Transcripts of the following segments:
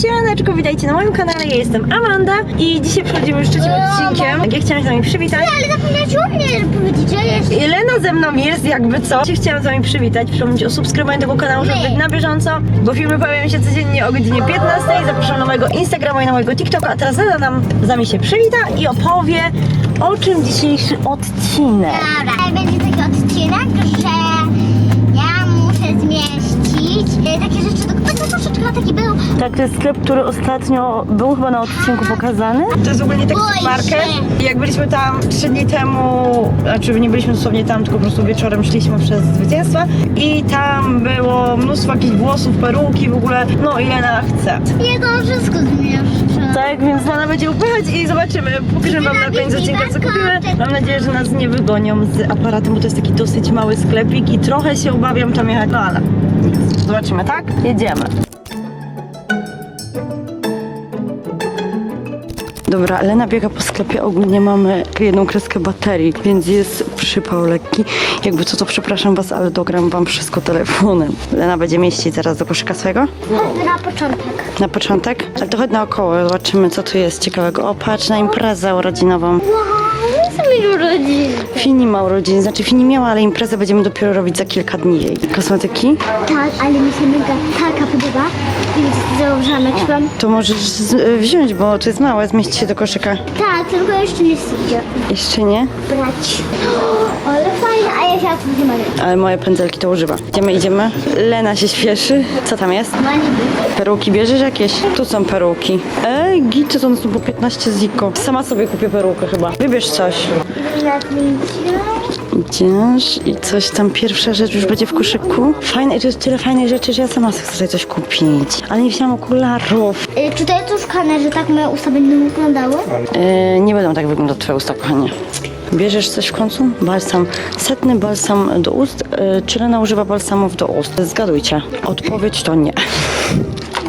Siemaneczko, witajcie na moim kanale, ja jestem Amanda i dzisiaj przechodzimy już trzecim odcinkiem. Ja chciałam z wami przywitać. Ale zapomniałeś o mnie powiedzieć, że jest. I Lena ze mną jest, jakby co. Chciałam z wami przywitać, przypomnieć o subskrybowaniu tego kanału, żeby być na bieżąco, bo filmy pojawiają się codziennie o godzinie 15. Zapraszam na mojego Instagrama i na mojego TikToka, a teraz Lena nam z nami się przywita i opowie, o czym dzisiejszy odcinek. Dobra, będzie taki odcinek, że e, takie rzeczy, do no, troszeczkę na taki był. Tak, to jest sklep, który ostatnio był chyba na odcinku pokazany. To jest ogólnie taki Boję market. się. Jak byliśmy tam trzy dni temu, znaczy nie byliśmy dosłownie tam, tylko po prostu wieczorem szliśmy przez zwycięstwa i tam było mnóstwo jakichś włosów, peruki w ogóle, no i Lena chce. Ja to wszystko zmieszczę. Tak, więc Lena będzie upychać i zobaczymy. Pokażemy wam na koniec odcinka, co kupimy. Mam nadzieję, że nas nie wygonią z aparatem, bo to jest taki dosyć mały sklepik i trochę się obawiam tam jechać, no ale. Zobaczymy, tak? Jedziemy. Dobra, Lena biega po sklepie, ogólnie mamy jedną kreskę baterii, więc jest przypał lekki. Jakby co, to przepraszam was, ale dogram wam wszystko telefonem. Lena będzie mieścić zaraz do koszyka swojego? Na początek. Na początek? Ale to chodź naokoło, zobaczymy co tu jest ciekawego. O, patrz na imprezę urodzinową. Wow, mi urodziny. Fini ma urodziny, znaczy Fini miała, ale imprezę będziemy dopiero robić za kilka dni jej. Kosmetyki? Tak, ale mi się mega taka podoba, więc założyłam jak szłam. To możesz z- wziąć, bo to jest małe, zmieści się do koszyka. Tak, tylko jeszcze nie sypie. Jeszcze nie? Brać. Ale fajne, a ja się akurat nie mogę. Ale moje pędzelki to używa. Idziemy, idziemy. Lena się śpieszy. Co tam jest? Mani Peruki bierzesz jakieś? Tu są peruki. Ej, gity to są po 15 ziko. Sama sobie kupię perukę chyba. Wybierz coś. Idziesz i coś tam, pierwsza rzecz już będzie w koszyku. Fajne, tu jest tyle fajnych rzeczy, że ja sama chcę sobie coś kupić. Ale nie wzięłam okularów. Y, Czy to jest już kane, że tak moje usta będą wyglądały? Yy, nie będą tak wyglądać twoje usta, kochanie. Bierzesz coś w końcu? Balsam. Setny balsam do ust. Yy, czy Lena używa balsamów do ust? Zgadujcie. Odpowiedź to nie.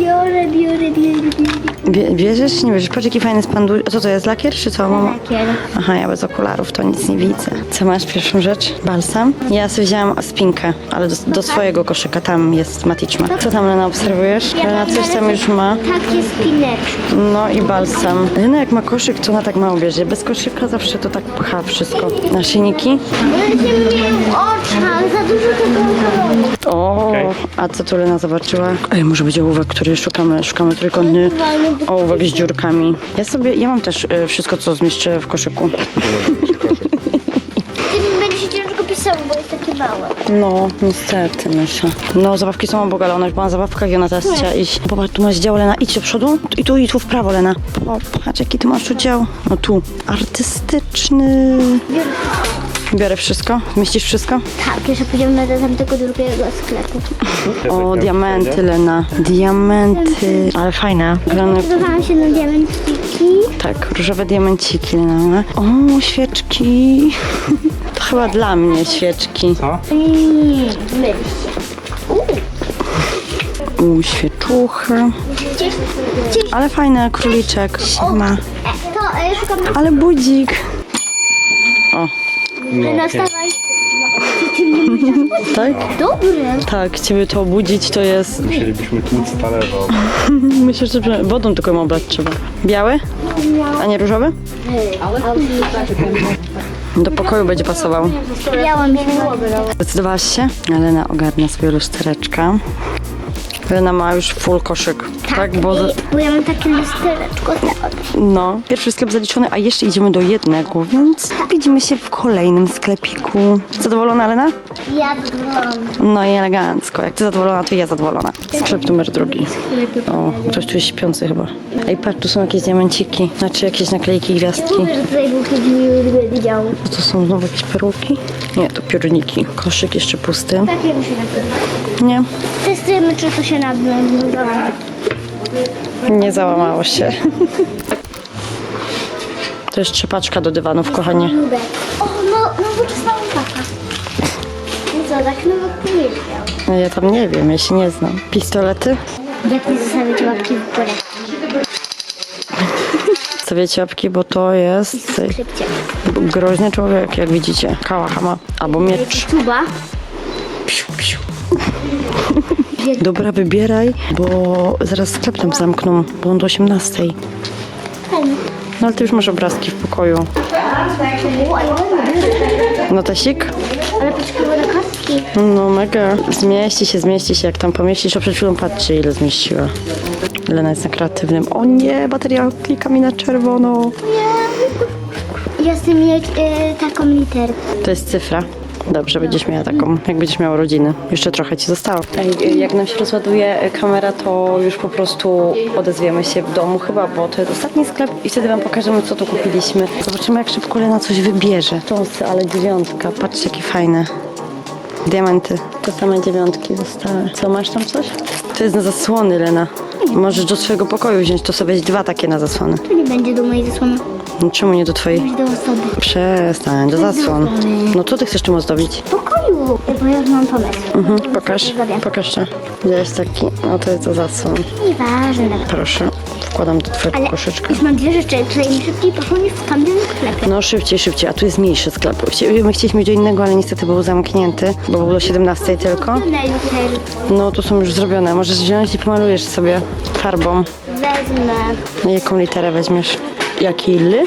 Biorę, biorę, biorę, biorę. Bie- bierzesz? Nie bierzesz? Patrz jaki fajny spandu... Co to jest, lakier czy co? Mama? Lakier. Aha, ja bez okularów to nic nie widzę. Co masz pierwszą rzecz? Balsam? Ja sobie wzięłam spinkę, ale do, do swojego koszyka. Tam jest matyczma. Co tam Lena obserwujesz? Lena coś tam już ma. Takie spineczki. No i balsam. Lena jak ma koszyk, to ona tak mało bierze. Bez koszyka zawsze to tak pcha wszystko. Naszyjniki? Będzie mnie w oczach, za dużo tego. O, a co tu Lena zobaczyła? Ej, może będzie ołówek, który szukamy. Szukamy trójkątny ołówek z dziurkami. Ja sobie, ja mam też y, wszystko, co zmieszczę w koszyku. Tym będzie się ciężko pisało, bo jest takie małe. No, niestety, myślę. No, zabawki są obok, ale ona już była na zabawkach i ona teraz chciała iść. Popatrz, tu masz dział, Lena, idź do przodu. I tu, i tu w prawo, Lena. Popatrz, jaki ty masz tu dział. No tu, artystyczny. Biorę wszystko. Zmieścisz wszystko? Tak, jeszcze pójdziemy do tamtego drugiego sklepu. O, diamenty, Lena. Diamenty. Ale fajne. Grane, Zdawałam się na diamenciki. tak, różowe diamenciki, Lena. O, świeczki. To chyba dla mnie świeczki. Się. U, świeczuchy. Ale fajne, króliczek. Ma. E, e. Ale budzik. O, No, musisz... tak? Dobre. Tak, ciebie to obudzić to jest... Musielibyśmy tłuc talerza. Myślę, że wodą tylko ją oblać trzeba. Biały? A nie różowy? Do pokoju będzie pasował. Miałam się. Zdecydowałaś się? Elena ogarnia sobie lustereczka. Elena ma już full koszyk, tak? Bo, Bo ja mam takie lustereczko. no, pierwszy sklep zaliczony, a jeszcze idziemy do jednego, więc widzimy się w kolejnym sklepiku. Zadowolona, Elena? Ja zadowolona. No i elegancko. Jak ty zadowolona, to ja zadowolona. Sklep numer drugi. O, ktoś tu jest śpiący chyba. Ej, patrz, tu są jakieś diamenciki. Znaczy jakieś naklejki, gwiazdki. Mówię, że tutaj był kiedyś miły dział. A to są znowu jakieś peruki? Nie, to piórniki. Koszyk jeszcze pusty. Takie mi się nazywa. Nie, Testujemy, czy to się nazywa. nie załamało się. To jest trzepaczka do dywanów, kochanie. Lubek. O, no, nowoczesna łopata. I co, tak nowo powiedział. Ja tam nie wiem, ja się nie znam. Pistolety? Jak nie zostawić łapki w górę. Stawiacie łapki, bo to jest Szybciej. groźny człowiek, jak widzicie. Kałachama albo miecz. Tuba. Wybierz. Dobra, wybieraj, bo zaraz sklep tam zamkną, bo on do 18. Fajnie. No ale ty już masz obrazki w pokoju. No Tasik? Ale potrzebuję na. No mega. Zmieści się, zmieści się. Jak tam pomieścisz, a przed chwilą patrzcie ile zmieściła. Lena jest na kreatywnym. O nie, bateria klika mi na czerwono. Ja chcę mieć y, taką literkę. To jest cyfra. Dobrze, będziesz miała taką, jak będziesz miała rodziny. Jeszcze trochę ci zostało. Ej, jak nam się rozładuje kamera, to już po prostu odezwiemy się w domu chyba, bo to jest ostatni sklep i wtedy wam pokażemy, co tu kupiliśmy. Zobaczymy, jak szybko Lena coś wybierze. Tąsy, ale dziewiątka. Patrzcie, jakie fajne. Diamenty. Te same dziewiątki zostały. Co, masz tam coś? To jest na zasłony, Lena. Możesz do swojego pokoju wziąć, to sobie weź dwa takie na zasłony. To nie będzie do mojej zasłony. No, czemu nie do twojej? Do osoby. Przestań, do zasłon. No co ty chcesz czym ozdobić? W pokoju. Bo ja już mam pomysł. Mhm, pokaż, pokaż to. Gdzieś taki, no to jest to zasłon. Nieważne. Proszę, wkładam do twojego Ale koszyczka. już mam dwie rzeczy, które mi szybciej poszło niż w tamtym sklepie. No szybciej, szybciej, a tu jest mniejszy sklep. Chci- My chcieliśmy do innego, ale niestety był zamknięty, bo był do 17 tylko. Wyglądają też. No tu są już zrobione, możesz wziąć i pomalujesz sobie farbą. Wezmę. Jaką literę weźmiesz? Jakiej ly?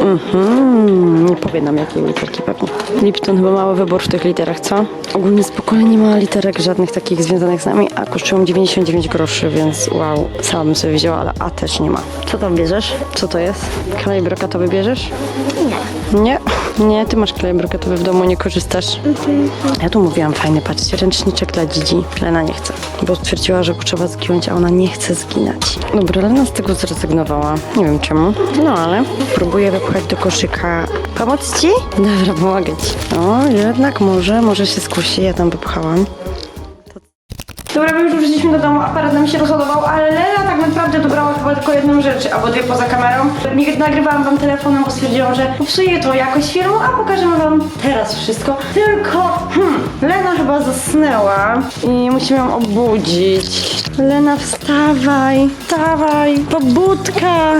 Mhm, nie powie nam jakiej literki pewnie. Lipton chyba mały wybór w tych literach, co? Ogólnie spokojnie nie ma literek żadnych takich związanych z nami, a kosztują 99 groszy, więc wow, sama bym sobie wzięła, ale A też nie ma. Co tam bierzesz? Co to jest? Klej brokatowy bierzesz? Nie. Nie, nie, ty masz klej brokatowy w domu, nie korzystasz. Ja tu mówiłam fajny, patrzcie, ręczniczek dla dzidzi. Lena nie chce, bo stwierdziła, że trzeba zgiąć, a ona nie chce zginać. Dobra, Lena z tego zrezygnowała. Nie wiem czemu, no ale próbuję wypchać do koszyka. Pomóc ci? Dobra, pomogę ci. O, jednak może, może się skusi, ja tam wypchałam. Dobra, już wróciliśmy do domu, aparat nam się rozładował, ale Lena tak naprawdę dobrała chyba tylko jedną rzecz, albo dwie poza kamerą. Nie nagrywałam wam telefonem, bo stwierdziłam, że popsuje to jakość filmu, a pokażemy wam teraz wszystko. Tylko, hmm, Lena chyba zasnęła i musimy ją obudzić. Lena, wstawaj, wstawaj, pobudka.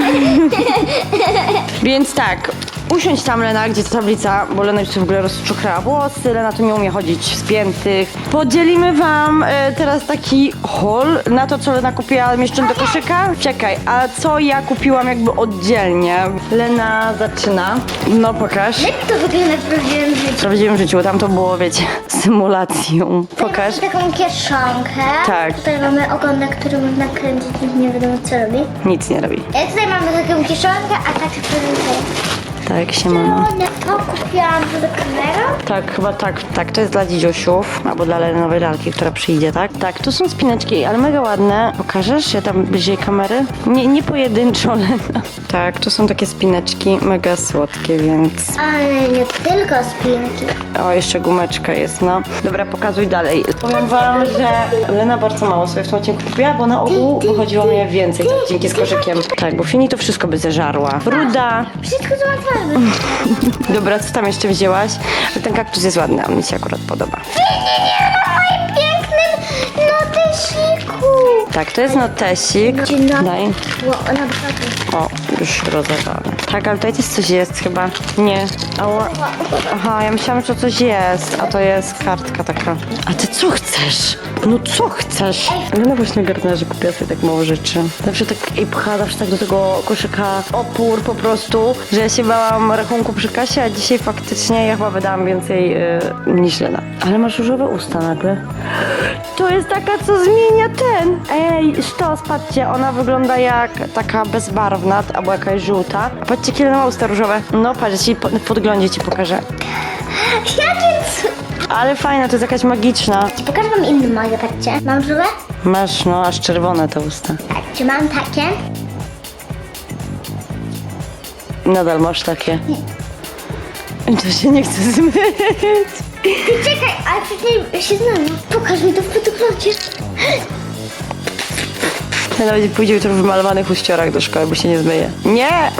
Więc tak, usiądź tam Lena, gdzie ta tablica, bo Lena już w ogóle rozczuchrała włosy, Lena tu nie umie chodzić spiętych. Podzielimy wam e, teraz taki haul na to, co Lena kupiła mieszcząc do koszyka. Czekaj, a co ja kupiłam jakby oddzielnie? Lena zaczyna. No pokaż. Jak to wygląda w prawdziwym życiu? W prawdziwym życiu, tam to było, wiecie, symulacją. Pokaż. Mamy taką kieszonkę. Tak. Tutaj mamy ogonek, który można kręcić i nie wiadomo co robi. Nic nie robi. Ja tutaj mamy taką kieszonkę, a tak prezentuje. Tak, siemano. To kupiłam to do kamerą. Tak, chyba tak, tak, to jest dla dzidziusiów, albo dla nowej lalki, która przyjdzie, tak? Tak, tu są spineczki, ale mega ładne. Pokażesz je tam bliżej kamery? Nie, nie pojedynczo, Lena. Tak, tu są takie spineczki, mega słodkie, więc... Ale nie tylko spinki. O, jeszcze gumeczka jest, no. Dobra, pokazuj dalej. Powiem wam, że Lena bardzo mało sobie w tym odcinku kupiła, bo na ogół wychodziło mi więcej dzięki z koszykiem. Tak, bo Fini to wszystko by zeżarła. Ruda. Wszystko załatwiamy. Dobra, co tam jeszcze wzięłaś? Ten kaktus jest ładny, on mi się akurat podoba. na moim pięknym notesiku. Tak, to jest notesik. Dzień dobry. Daj. Ona. O, już rozerwany. Tak, ale tutaj też coś jest chyba. Nie. Aha, ja myślałam, że coś jest, a to jest kartka taka. A ty co chcesz? No co chcesz? No właśnie ogarnęła, że kupiła sobie tak mało rzeczy. Zawsze tak i pcha, zawsze tak do tego koszyka opór po prostu, że ja się bałam rachunku przy kasie, a dzisiaj faktycznie ja chyba wydałam więcej yy, niż Lena. Ale masz różowe usta nagle. To jest taka, co zmienia ten. Ej, sztos, patrzcie, ona wygląda jak taka bezbarwna, albo jakaś żółta. A patrzcie, kiedy ma usta różowe. No, patrz, ci po- w podglądzie ci pokażę. Jakie c... Ale fajna, to jest jakaś magiczna. Pokażę wam inny mogę, patrzcie. Mam żółwe? Masz, no, aż czerwone te usta. Czy mam takie? Nadal masz takie. To się nie chce zmyć. Ty czekaj, ale przecież się znamy. Pokaż mi to w fotoklocie. Ja nawet pójdzie jutro w wymalowanych uściorach do szkoły, bo się nie zmyje. Nie!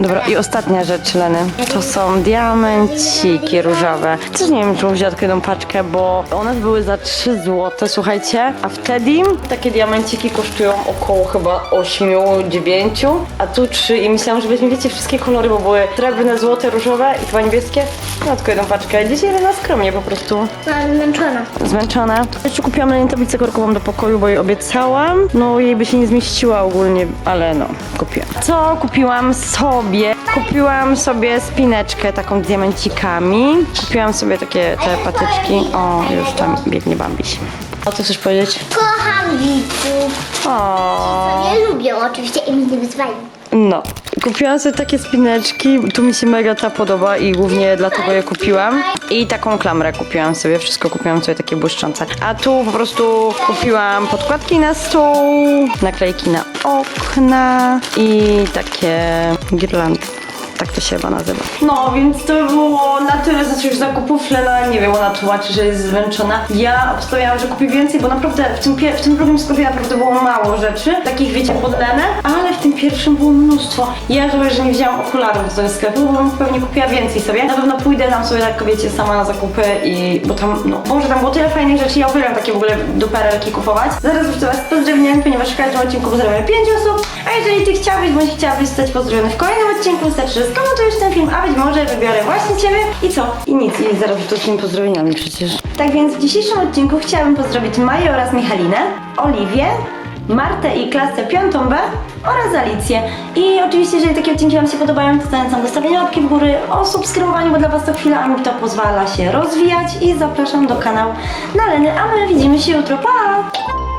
Dobra, i ostatnia rzecz, Leny. To są diamenciki różowe. Też nie wiem, czy wziąć jedną paczkę, bo one były za 3 zł, słuchajcie. A wtedy takie diamenciki kosztują około chyba 8-9, a tu 3 i myślałam, że weźmie, wiecie, wszystkie kolory, bo były srebrne, złote, różowe i chyba niebieskie. No, tylko jedną paczkę. Dzisiaj Lena skromnie po prostu Mam zmęczona. zmęczona. Jeszcze kupiłam Lenie tablicę korkową do pokoju, bo jej obiecałam. No jej by się nie zmieściła ogólnie, ale no, kupiłam. Co kupiłam sobie? Kupiłam sobie spineczkę taką z diamencikami. Kupiłam sobie takie te patyczki. O, już tam biegnie Bambiś. O, co chcesz powiedzieć? Kocham widzów. O. Nie lubię oczywiście i mnie nie wyzwają. No, kupiłam sobie takie spineczki, tu mi się mega ta podoba i głównie dlatego je kupiłam. I taką klamrę kupiłam sobie, wszystko kupiłam sobie takie błyszczące. A tu po prostu kupiłam podkładki na stół, naklejki na okna i takie girlandy. Tak to się chyba nazywa. No, więc to było na tyle z naszych zakupów. Lena, nie wiem, ona tłumaczy, że jest zmęczona. Ja obstawiałam, że kupię więcej, bo naprawdę w tym, w tym drugim sklepie naprawdę było mało rzeczy, takich wiecie, pod Lenę, ale w tym pierwszym było mnóstwo. Ja żałuję, że nie wzięłam okularów do sklepu, bo bym pewnie kupiła więcej sobie. Na pewno pójdę tam sobie, tak wiecie, sama na zakupy i, bo tam, no, może tam było tyle fajnych rzeczy, ja uwielbiam takie w ogóle duperelki kupować. Zaraz już Was pozdrowienia, ponieważ w każdym odcinku pozdrawiamy 5 osób, a jeżeli Ty chciałbyś bądź chciałabyś zostać pozdrowiony w kolejnym odcinku, wystarczy, że skomentujesz ten film, a być może wybiorę właśnie Ciebie i co? I nic, i zaraz to z tymi pozdrowieniami przecież. Tak więc w dzisiejszym odcinku chciałabym pozdrowić Maję oraz Michalinę, Oliwię, Martę i klasę 5B oraz Alicję. I oczywiście, jeżeli takie odcinki Wam się podobają, to zachęcam do stawienia łapki w górę, o subskrybowaniu, bo dla Was to chwila, a mi to pozwala się rozwijać i zapraszam do kanału na Leny, a my widzimy się jutro. Pa!